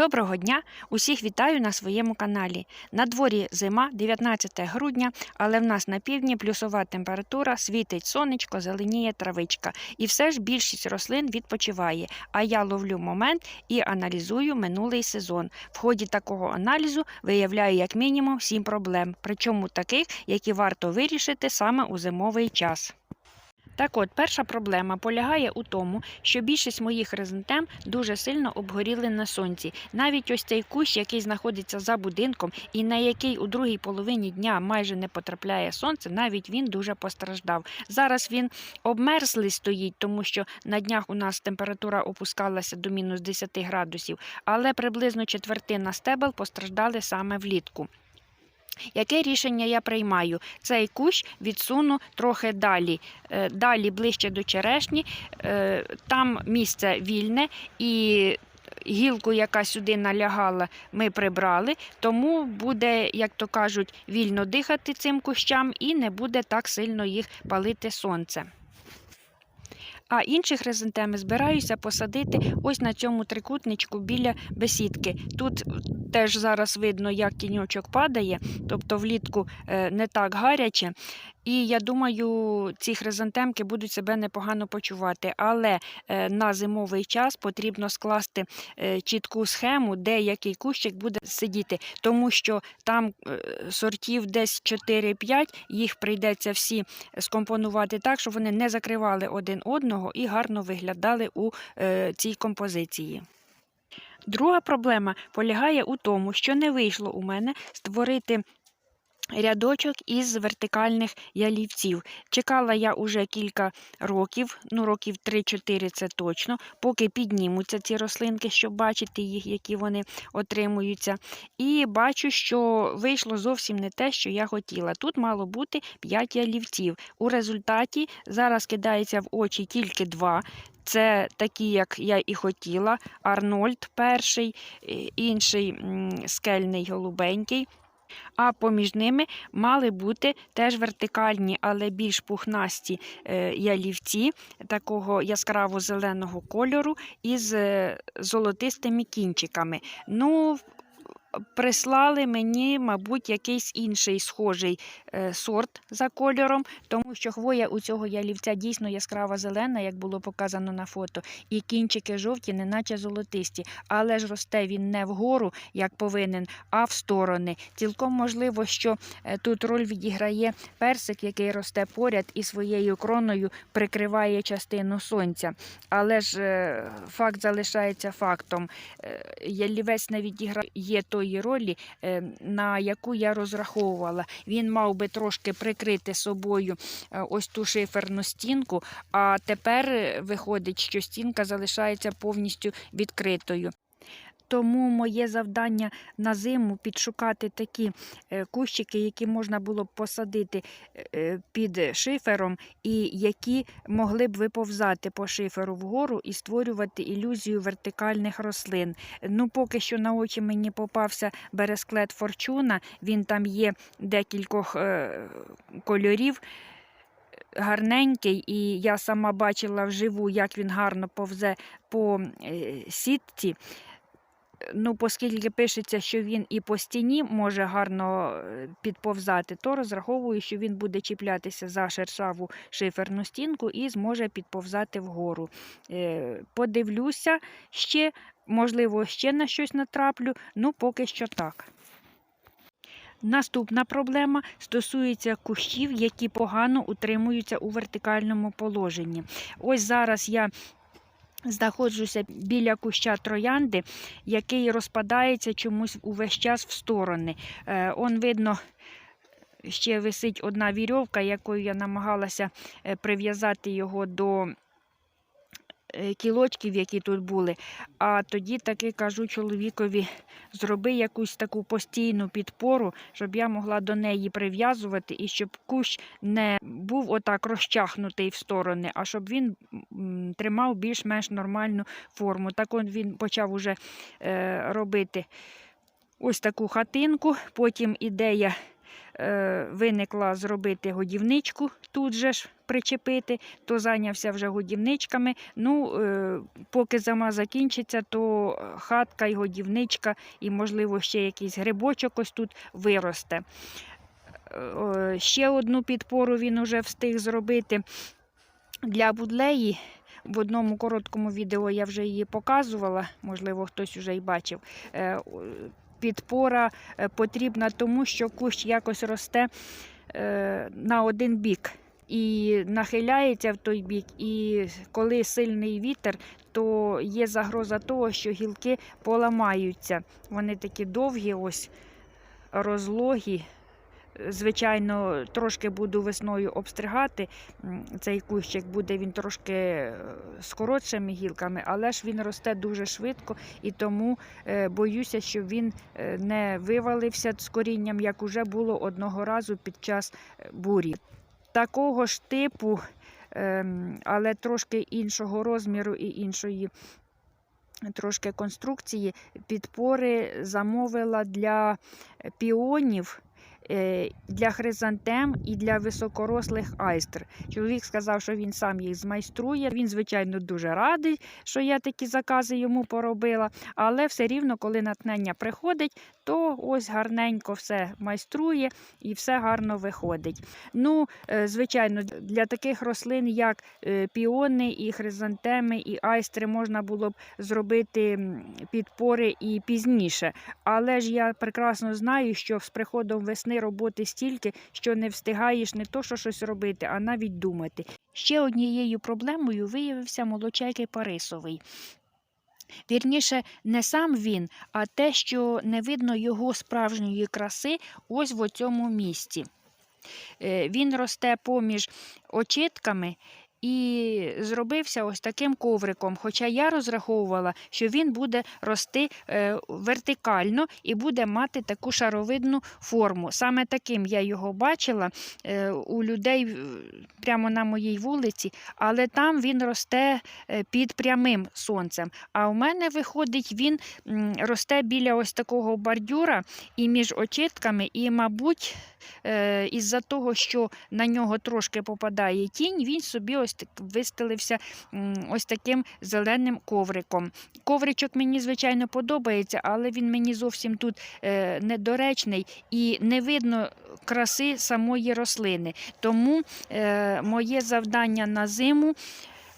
Доброго дня! Усіх вітаю на своєму каналі. На дворі зима, 19 грудня, але в нас на півдні плюсова температура, світить сонечко, зеленіє травичка. І все ж більшість рослин відпочиває. А я ловлю момент і аналізую минулий сезон. В ході такого аналізу виявляю як мінімум 7 проблем, причому таких, які варто вирішити саме у зимовий час. Так от, перша проблема полягає у тому, що більшість моїх хризантем дуже сильно обгоріли на сонці. Навіть ось цей кущ, який знаходиться за будинком, і на який у другій половині дня майже не потрапляє сонце, навіть він дуже постраждав. Зараз він обмерзлий стоїть, тому що на днях у нас температура опускалася до мінус 10 градусів, але приблизно четвертина стебел постраждали саме влітку. Яке рішення я приймаю? Цей кущ відсуну трохи далі, е, далі ближче до черешні, е, там місце вільне і. Гілку, яка сюди налягала, ми прибрали, тому буде, як то кажуть, вільно дихати цим кущам і не буде так сильно їх палити сонце. А інші хризантеми збираюся посадити ось на цьому трикутничку біля бесідки. Тут теж зараз видно, як тіньочок падає, тобто влітку е, не так гаряче. І я думаю, ці хризантемки будуть себе непогано почувати. Але е, на зимовий час потрібно скласти е, чітку схему, де який кущик буде сидіти, тому що там сортів десь 4-5, їх прийдеться всі скомпонувати так, щоб вони не закривали один одного і гарно виглядали у е, цій композиції. Друга проблема полягає у тому, що не вийшло у мене створити рядочок із вертикальних ялівців. Чекала я уже кілька років, ну років 3-4 це точно, поки піднімуться ці рослинки, щоб бачити їх, які вони отримуються. І бачу, що вийшло зовсім не те, що я хотіла. Тут мало бути 5 ялівців. У результаті зараз кидається в очі тільки два. Це такі, як я і хотіла. Арнольд перший, е, інший скельний голубенький. А поміж ними мали бути теж вертикальні, але більш пухнасті е, ялівці такого яскраво зеленого кольору із е, золотистими кінчиками. Ну, Прислали мені, мабуть, якийсь інший схожий е, сорт за кольором, тому що хвоя у цього ялівця дійсно яскрава зелена, як було показано на фото, і кінчики жовті, неначе золотисті. Але ж росте він не вгору, як повинен, а в сторони. Цілком можливо, що е, тут роль відіграє персик, який росте поряд і своєю кроною прикриває частину сонця. Але ж е, факт залишається фактом. Ялівець не відіграє тої ролі, е, на яку я розраховувала. Він мав би трошки прикрити собою е, ось ту шиферну стінку, а тепер е, виходить, що стінка залишається повністю відкритою. Тому моє завдання на зиму підшукати такі е, кущики, які можна було б посадити е, під шифером, і які могли б виповзати по шиферу вгору і створювати ілюзію вертикальних рослин. Ну, поки що на очі мені попався бересклет форчуна, він там є декількох е, кольорів. Гарненький, і я сама бачила вживу, як він гарно повзе по е, сітці. Ну, оскільки пишеться, що він і по стіні може гарно е, підповзати, то розраховую, що він буде чіплятися за шершаву шиферну стінку і зможе підповзати вгору. Е, Подивлюся ще, можливо, ще на щось натраплю, ну поки що так. Наступна проблема стосується кущів, які погано утримуються у вертикальному положенні. Ось зараз я знаходжуся біля куща троянди, який розпадається чомусь увесь час в сторони. Е, Он видно. Ще висить одна вірьовка, якою я намагалася е, прив'язати його до кілочків, які тут були. А тоді таки кажу чоловікові, зроби якусь таку постійну підпору, щоб я могла до неї прив'язувати і щоб кущ не був отак розчахнутий в сторони, а щоб він тримав більш-менш нормальну форму. Так он він почав уже е, робити ось таку хатинку. Потім ідея е, виникла зробити годівничку, тут же ж причепити, то зайнявся вже годівничками. Ну, е, поки зима закінчиться, то хатка і годівничка, і, можливо, ще якийсь грибочок ось тут виросте. Е, Ще одну підпору він уже встиг зробити для будлеї. В одному короткому відео я вже її показувала, можливо, хтось вже і бачив. Підпора е, потрібна тому, що кущ якось росте е, на один бік і нахиляється в той бік. І коли сильний вітер, то є загроза того, що гілки поламаються. Вони такі довгі, ось розлогі. Звичайно, трошки буду весною обстригати цей кущик, буде він трошки е, з коротшими гілками, але ж він росте дуже швидко і тому е, боюся, щоб він е, не вивалився з корінням, як уже було одного разу під час бурі. Такого ж типу, ем, але трошки іншого розміру і іншої. Трошки конструкції підпори замовила для піонів, для хризантем і для високорослих айстр. Чоловік сказав, що він сам їх змайструє. Він, звичайно, дуже радий, що я такі закази йому поробила. Але все рівно, коли натхнення приходить, то ось гарненько все майструє і все гарно виходить. Ну, е, звичайно, для таких рослин, як е, піони, і хризантеми, і айстри, можна було б зробити підпори і пізніше. Але ж я прекрасно знаю, що з приходом весни роботи стільки, що не встигаєш не то, що щось робити, а навіть думати. Ще однією проблемою виявився молочайки Парисовий. Вірніше, не сам він, а те, що не видно його справжньої краси ось в цьому місці. Е, Він росте поміж очитками і зробився ось таким ковриком. Хоча я розраховувала, що він буде рости е, вертикально і буде мати таку шаровидну форму. Саме таким я його бачила е, у людей прямо на моїй вулиці, але там він росте е, під прямим сонцем. А у мене виходить, він росте біля ось такого бордюра і між очитками, і, мабуть, із-за того, що на нього трошки попадає тінь, він собі ось так вистелився ось таким зеленим ковриком. Ковричок мені, звичайно, подобається, але він мені зовсім тут е, недоречний і не видно краси самої рослини. Тому е, моє завдання на зиму.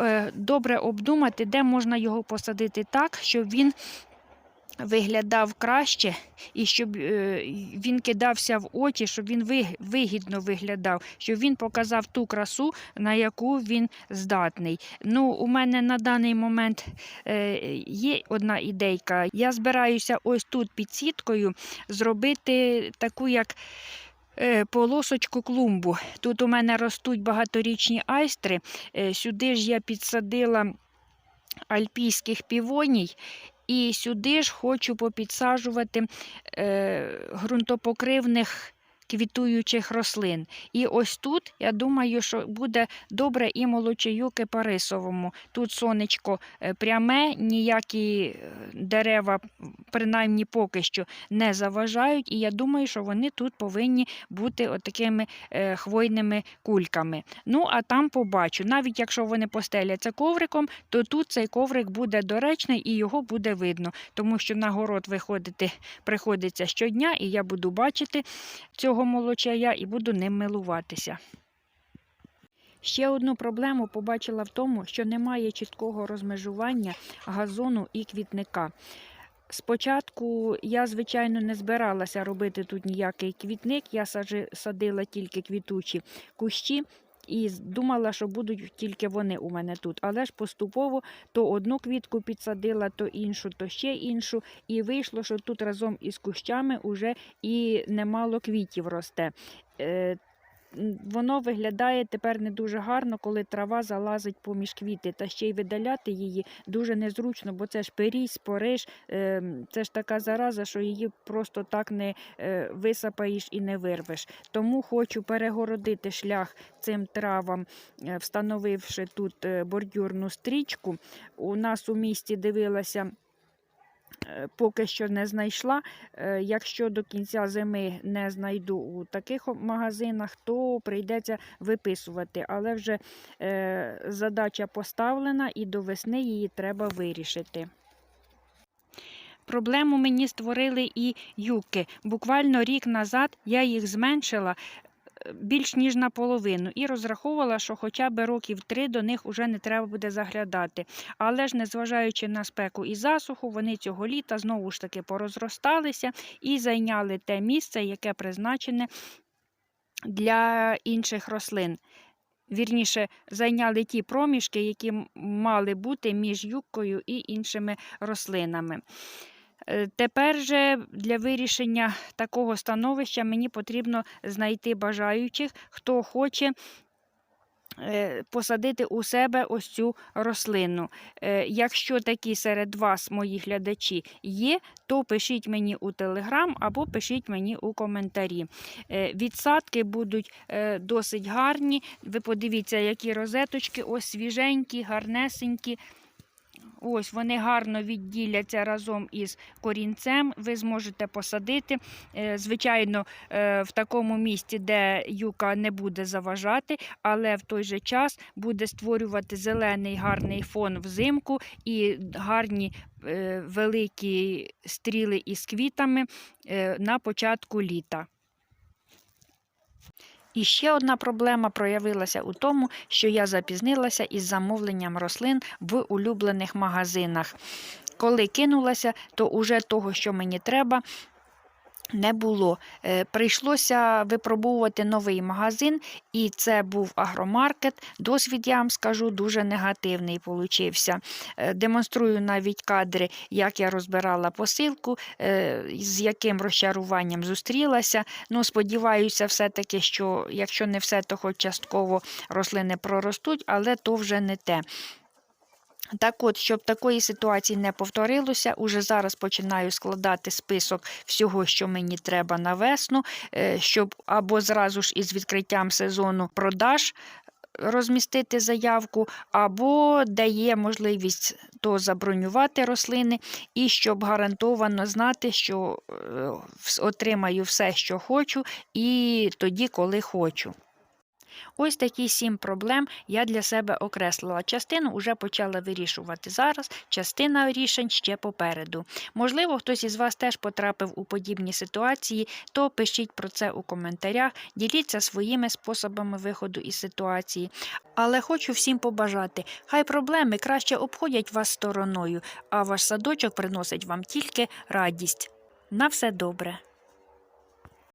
е, Добре обдумати, де можна його посадити так, щоб він виглядав краще і щоб е, він кидався в очі, щоб він ви- вигідно виглядав, щоб він показав ту красу, на яку він здатний. Ну, у мене на даний момент е, є одна ідейка. Я збираюся ось тут під сіткою зробити таку, як. е, Полосочку клумбу. Тут у мене ростуть багаторічні айстри. Сюди ж я підсадила альпійських півоній. І сюди ж хочу попідсаджувати е, ґрунтопокривних квітуючих рослин. І ось тут, я думаю, що буде добре і молочаю кипарисовому. Тут сонечко е, пряме, ніякі е, дерева, принаймні поки що, не заважають. І я думаю, що вони тут повинні бути отакими е, хвойними кульками. Ну, а там побачу. Навіть якщо вони постеляться ковриком, то тут цей коврик буде доречний і його буде видно, тому що на город виходити приходиться щодня, і я буду бачити цього молочая і буду ним милуватися. Ще одну проблему побачила в тому, що немає чіткого розмежування газону і квітника. Спочатку я, звичайно, не збиралася робити тут ніякий квітник, я садила тільки квітучі кущі. І думала, що будуть тільки вони у мене тут. Але ж поступово то одну квітку підсадила, то іншу, то ще іншу. І вийшло, що тут разом із кущами уже і немало квітів росте. Воно виглядає тепер не дуже гарно, коли трава залазить поміж квіти, та ще й видаляти її дуже незручно, бо це ж пирій, спориш, ем, це ж така зараза, що її просто так не е, висапаєш і не вирвеш. Тому хочу перегородити шлях цим травам, е, встановивши тут е, бордюрну стрічку. У нас у місті дивилася поки що не знайшла. Е, Якщо до кінця зими не знайду у таких магазинах, то прийдеться виписувати. Але вже е, задача поставлена і до весни її треба вирішити. Проблему мені створили і юки. Буквально рік назад я їх зменшила е, більш ніж наполовину і розраховувала, що хоча б років три до них уже не треба буде заглядати. Але ж, незважаючи на спеку і засуху, вони цього літа знову ж таки порозросталися і зайняли те місце, яке призначене для інших рослин. Вірніше, зайняли ті проміжки, які мали бути між юбкою і іншими рослинами. Е, Тепер же для вирішення такого становища мені потрібно знайти бажаючих, хто хоче е, посадити у себе ось цю рослину. Е, Якщо такі серед вас, мої глядачі, є, то пишіть мені у телеграм або пишіть мені у коментарі. Відсадки будуть досить гарні. Ви подивіться, які розеточки, ось свіженькі, гарнесенькі. Ось вони гарно відділяться разом із корінцем. Ви зможете посадити. Е, Звичайно, е, в такому місці, де юка не буде заважати, але в той же час буде створювати зелений гарний фон взимку і гарні е, великі стріли із квітами на початку літа. І ще одна проблема проявилася у тому, що я запізнилася із замовленням рослин в улюблених магазинах. Коли кинулася, то уже того, що мені треба, не було. Е, Прийшлося випробовувати новий магазин, і це був агромаркет. Досвід, я вам скажу, дуже негативний получився. Е, Демонструю навіть кадри, як я розбирала посилку, е, з яким розчаруванням зустрілася. Ну, сподіваюся, все-таки, що якщо не все, то хоч частково рослини проростуть, але то вже не те. Так от, щоб такої ситуації не повторилося, уже зараз починаю складати список всього, що мені треба на весну, е, щоб або зразу ж із відкриттям сезону продаж розмістити заявку, або дає можливість то забронювати рослини, і щоб гарантовано знати, що е, отримаю все, що хочу, і тоді, коли хочу. Ось такі сім проблем я для себе окреслила. Частину вже почала вирішувати зараз, частина рішень ще попереду. Можливо, хтось із вас теж потрапив у подібні ситуації, то пишіть про це у коментарях, діліться своїми способами виходу із ситуації. Але хочу всім побажати, хай проблеми краще обходять вас стороною, а ваш садочок приносить вам тільки радість. На все добре!